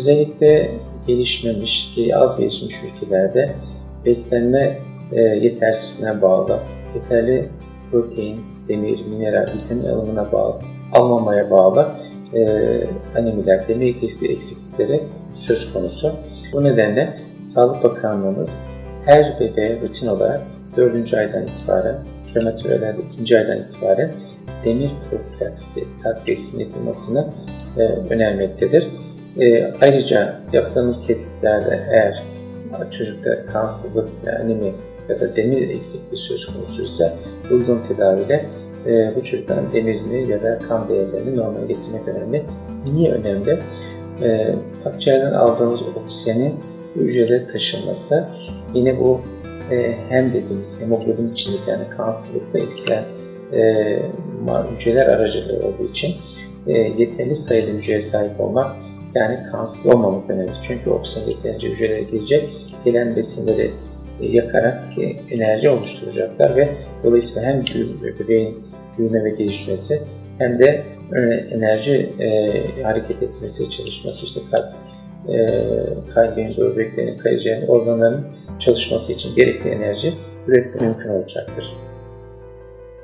Özellikle gelişmemiş, az gelişmiş ülkelerde beslenme e, yetersizliğine bağlı, yeterli protein, demir, mineral, vitamin alımına bağlı, almamaya bağlı e, anemiler, demir eksiklikleri söz konusu. Bu nedenle Sağlık Bakanlığımız her bebeğe rutin olarak 4. aydan itibaren, prematürelerde 2. aydan itibaren demir profilaksisi takviyesinin yapılmasını e, önermektedir. E, ayrıca yaptığımız tetkiklerde eğer çocukta kansızlık anemi ya da demir eksikliği söz konusuysa uygun tedaviyle e, bu çocukların demirini ya da kan değerlerini normale getirmek önemli. Niye önemli? E, akciğerden aldığımız oksijenin hücrelere taşınması yine bu e, hem dediğimiz hemoglobin içindeki yani kansızlıkta eksilen e, hücreler aracılığı olduğu için e, yeterli sayıda hücreye sahip olmak yani kansız olmamak önemli. Çünkü oksijen yeterince hücrelere girecek, gelen besinleri e, yakarak e, enerji oluşturacaklar ve dolayısıyla hem bebeğin büyüme ve gelişmesi hem de e, enerji e, hareket etmesi, çalışması işte kalp, e, kalbin, böbreklerin, karaciğerin, organların çalışması için gerekli enerji üretmek mümkün olacaktır.